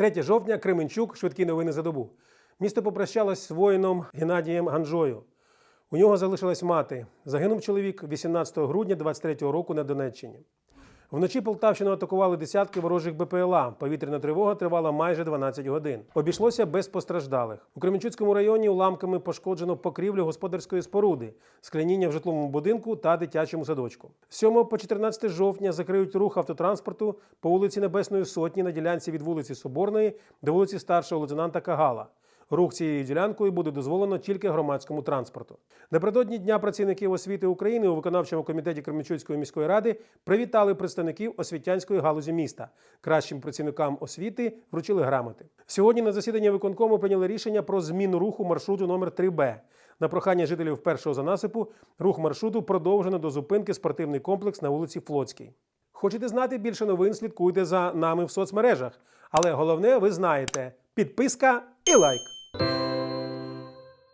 3 жовтня Кременчук, швидкі новини за добу. Місто попрощалось з воїном Геннадієм Ганжою. У нього залишилась мати. Загинув чоловік 18 грудня 23-го року на Донеччині. Вночі Полтавщину атакували десятки ворожих БПЛА. Повітряна тривога тривала майже 12 годин. Обійшлося без постраждалих. У Кременчуцькому районі уламками пошкоджено покрівлю господарської споруди, скляніння в житловому будинку та дитячому садочку. З 7 по 14 жовтня закриють рух автотранспорту по вулиці Небесної Сотні на ділянці від вулиці Соборної до вулиці старшого лейтенанта Кагала. Рух цією ділянкою буде дозволено тільки громадському транспорту. Напередодні Дня працівників освіти України у виконавчому комітеті Кременчуцької міської ради привітали представників освітянської галузі міста. Кращим працівникам освіти вручили грамоти. Сьогодні на засіданні виконкому прийняли рішення про зміну руху маршруту номер 3Б. На прохання жителів першого занасипу рух маршруту продовжено до зупинки спортивний комплекс на вулиці Флотській. Хочете знати більше новин? Слідкуйте за нами в соцмережах. Але головне, ви знаєте: підписка і лайк.